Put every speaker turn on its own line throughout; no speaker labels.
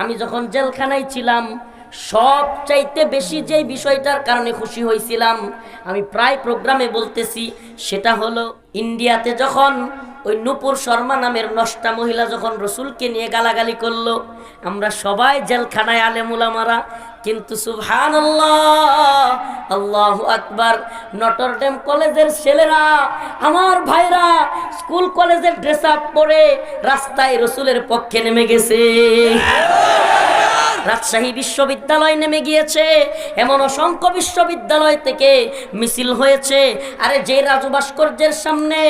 আমি যখন জেলখানায় ছিলাম সব চাইতে বেশি যে বিষয়টার কারণে খুশি হয়েছিলাম, আমি প্রায় প্রোগ্রামে বলতেছি, সেটা হলো ইন্ডিয়াতে যখন ওই নূপুর শর্মা নামের নষ্টা মহিলা যখন রসুলকে নিয়ে গালাগালি করল, আমরা সবাই জেলখানায় আলেমুলামারা, কিন্তু সুবহান আল্লাহ আকবার, নটরডেম কলেজের ছেলেরা, আমার ভাইরা স্কুল কলেজের ড্রেস আপ পরে রাস্তায় রসুলের পক্ষে নেমে গেছে। রাজশাহী বিশ্ববিদ্যালয় নেমে গিয়েছে। এমন অসংখ্য বিশ্ববিদ্যালয় থেকে মিছিল হয়েছে। আরে যে রাজু ভাস্কর্যের সামনে,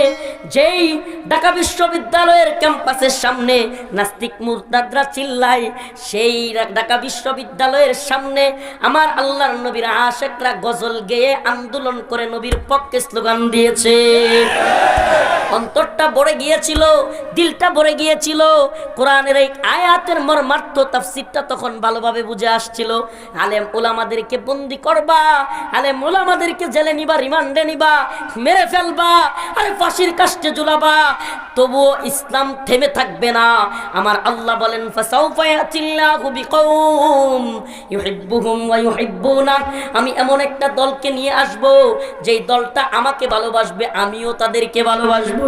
যেই ঢাকা বিশ্ববিদ্যালয়ের ক্যাম্পাসের সামনে নাস্তিক মুরতাদরা চিল্লায়, সেই ঢাকা বিশ্ববিদ্যালয়ের সামনে আমার আল্লাহর নবীর আশেকরা গজল গেয়ে আন্দোলন করে নবীর পক্ষে স্লোগান দিয়েছে। অন্তরটা ভরে গিয়েছিল, দিলটা ভরে গিয়েছিল। কোরআনের এই আয়াতের মর্মার্থ তাফসিরটা তখন ভালোভাবে বুঝে আসছিল। আলেম ওলামাদেরকে বন্দি করবা, আলেম ওলামাদেরকে জেলে নিবা, রিমান্ডে নিবা, মেরে ফেলবা, আরে ফাঁসির কাষ্টে ঝুলাবা। তবুও ইসলাম থেমে থাকবে না। আমার আল্লাহ বলেন আমি এমন একটা দলকে নিয়ে আসব, যেই দলটা আমাকে ভালোবাসবে, আমিও তাদেরকে ভালোবাসবো।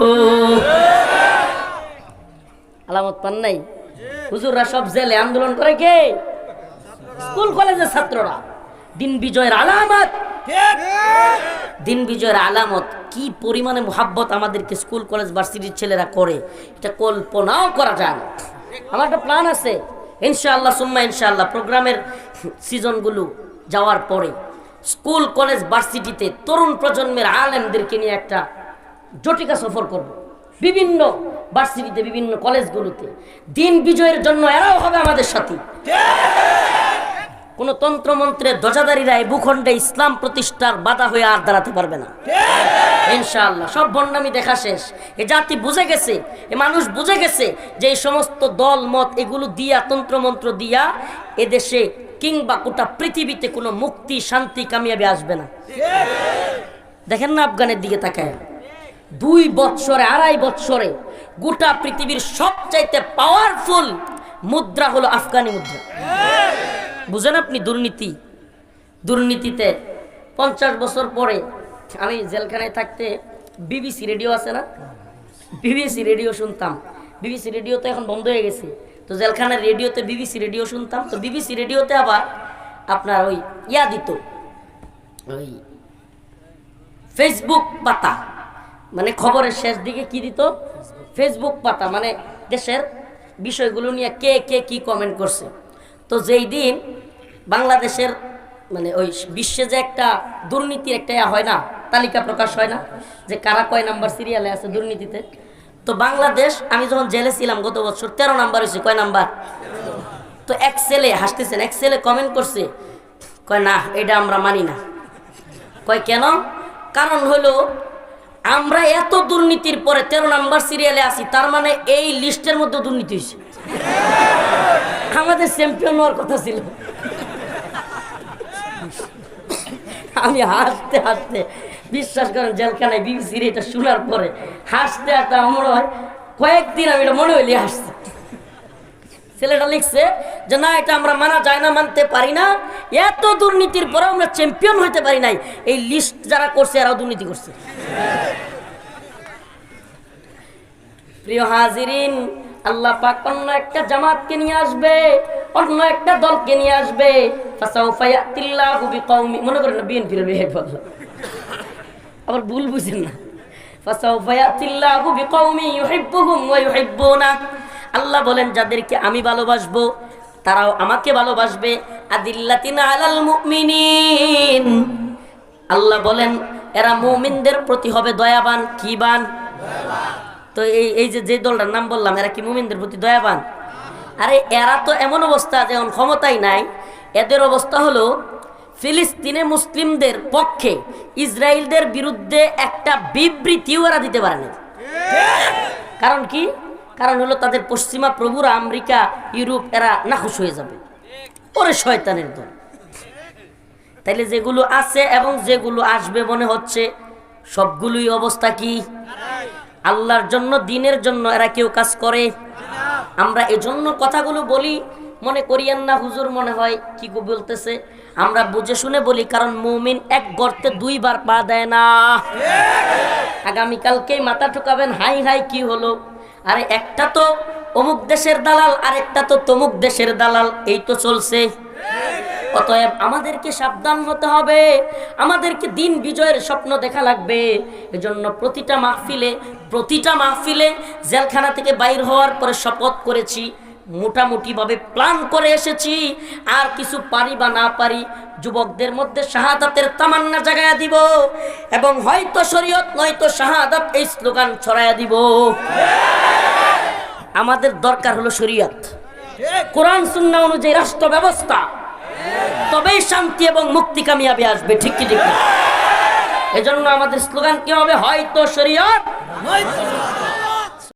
আলামত পান নাই? হুজুররা সব জেলে আন্দোলন করে কে? স্কুল, কলেজের ছাত্ররা। দিন বিজয়ের আলামত। দিন বিজয়ের আলামত কি পরিমাণে মোহাব্বত আমাদেরকে স্কুল, কলেজ, ভার্সিটির ছেলেরা করে, এটা কল্পনাও করা যায় না। আমার একটা প্ল্যান আছে। ইনশাআল্লাহ, সুম্মা ইনশাআল্লাহ, প্রোগ্রামের সিজনগুলো যাওয়ার পরে স্কুল, কলেজ, ভার্সিটিতে তরুণ প্রজন্মের আলেমদেরকে নিয়ে একটা জটিকা সফর করব। বিভিন্ন ভার্সিটিতে, বিভিন্ন কলেজগুলোতে। দিন বিজয়ের জন্য এরাও হবে আমাদের সাথী। কোন তন্ত্রমন্ত্রের ধ্বজাদারীরা এই ভূখণ্ডে ইসলাম প্রতিষ্ঠার বাধা হয়ে আর দাঁড়াতে পারবে না। ইনশাআল্লাহ, সব বন্ডামি দেখা শেষ। এ জাতি বুঝে গেছে, এ মানুষ বুঝে গেছে যে এই সমস্ত দল, মত এগুলো দিয়া, তন্ত্রমন্ত্র দিয়া এদেশে কিংবা গোটা পৃথিবীতে কোনো মুক্তি, শান্তি, কামিয়াবি আসবে না। দেখেন না আফগানের দিকে তাকায়। দুই বৎসরে, আড়াই বৎসরে গোটা পৃথিবীর সবচাইতে পাওয়ারফুল মুদ্রা হলো আফগানি মুদ্রা। বুঝেন আপনি দুর্নীতি? দুর্নীতিতে পঞ্চাশ বছর পরে আমি জেলখানায় থাকতে বিবিসি রেডিও আছে না? বিবিসি রেডিও শুনতাম। বিবিসি রেডিও তো এখন বন্ধ হয়ে গেছে। তো জেলখানার রেডিওতে বিবিসি রেডিও শুনতাম। তো বিবিসি রেডিওতে আবার আপনার ওই ইয়া দিত। ওই ফেসবুক পাতা। মানে খবরের শেষ দিকে কি দিত? ফেসবুক পাতা মানে দেশের বিষয়গুলো নিয়ে কে কে কি কমেন্ট করছে। তো যেই দিন বাংলাদেশের মানে ওই বিশ্বে যে একটা দুর্নীতির একটা ইয়া হয় না, তালিকা প্রকাশ হয় না, যে কারা কয় নাম্বার সিরিয়ালে আছে দুর্নীতিতে। তো বাংলাদেশ, আমি যখন জেলে ছিলাম গত বছর, তেরো নাম্বার হয়েছে, কয় নাম্বার? তো এক ছেলে হাসতেছেন, এক ছেলে কমেন্ট করছে, কয় না, এটা আমরা মানি না। কয় কেন? কারণ হলো আমরা এত দুর্নীতির পরে তেরো নাম্বার সিরিয়ালে আছি, তার মানে এই লিস্টের মধ্যে দুর্নীতি হয়েছে। আমাদের চ্যাম্পিয়ন হওয়ার কথা ছিল। আমি হাসতে হাসতে, বিশ্বাস করেন, জেলখানায় বিবিসির এটা শোনার পরে হাসতে হাসতে আমার হয় কয়েকদিন আমি এটা মনে হইলে হাসছি ছেলেটা লিখছে যে, না, এটা আমরা মানা যায় না, মানতে পারি না। এত দুর্নীতির পরেও আমরা চ্যাম্পিয়ন হইতে পারি নাই। এই লিস্ট যারা করছে, এরাও দুর্নীতি করছে। প্রিয় হাজিরিন, আল্লাহ পাক অন্য একটা জামাতকে নিয়ে আসবে, অন্য একটা দলকে নিয়ে আসবে। মনে করেন না, বিএনপির আবার ভুল বুঝেন না। ফাসাউফা ইয়াতিল্লাহু বিকৌমি ইউহিব্বুহুম ওয়া ইউহিব্বুনা। আল্লাহ বলেন, যাদেরকে আমি ভালোবাসবো, তারাও আমাকে ভালোবাসবে। আল্লাহ বলেন, এরা মুমিনদের প্রতি হবে দয়াবান। কি বান? তো এই এই যে যে দলটার নাম বললাম, এরা কি মুমিনদের প্রতি দয়াবান? আরে, এরা তো এমন অবস্থা যেমন ক্ষমতাই নাই। এদের অবস্থা হলো, ফিলিস্তিনে মুসলিমদের পক্ষে ইসরায়েলদের বিরুদ্ধে একটা বিবৃতিও এরা দিতে পারে না কারণ কি? কারণ হলো তাদের পশ্চিমা প্রভুরা, আমেরিকা, ইউরোপ, এরা নাখুশ হয়ে যাবে। ওরে শয়তানের দল। তাইলে যেগুলো আছে এবং যেগুলো আসবে মনে হচ্ছে, সবগুলোই অবস্থা কি? আল্লাহর জন্য, দিনের জন্য এরা কেউ কাজ করে? আমরা এজন্য কথাগুলো বলি, মনে করিয়েন না, হুজুর মনে হয়, কি বলতেছে? আমরা বুঝে শুনে বলি, কারণ মুমিন এক গর্তে দুইবার পা দেয় না। আগামীকালকেই মাথা ঠুকাবেন, হাই হাই কি হলো? আরে একটা তো অমুক দেশের দালাল আর একটা তো তমুক দেশের দালাল, এই তো চলছে। অতএব আমাদেরকে সাবধান হতে হবে, আমাদেরকে দিন বিজয়ের স্বপ্ন দেখা লাগবে। এজন্য প্রতিটা মাহফিলে প্রতিটা মাহফিলে জেলখানা থেকে বাইর হওয়ার পরে শপথ করেছি, মোটামুটিভাবে প্ল্যান করে এসেছি। আর কিছু পারি বা না পারি যুবকদের মধ্যে শাহাদাতের তামান্না জাগায়া দিব এবং হয়তো শরীয়ত, নয়তো শাহাদাত এই স্লোগান ছড়ায়া দিব। আমাদের দরকার হলো শরীয়ত। কোরআন সুন্না অনুযায়ী রাষ্ট্র ব্যবস্থা। তবেই শান্তি এবং মুক্তি কামিয়াবি আসবে, ঠিক কি, ঠিক এজন্য আমাদের স্লোগান কি হবে? হয়তো শরীয়ত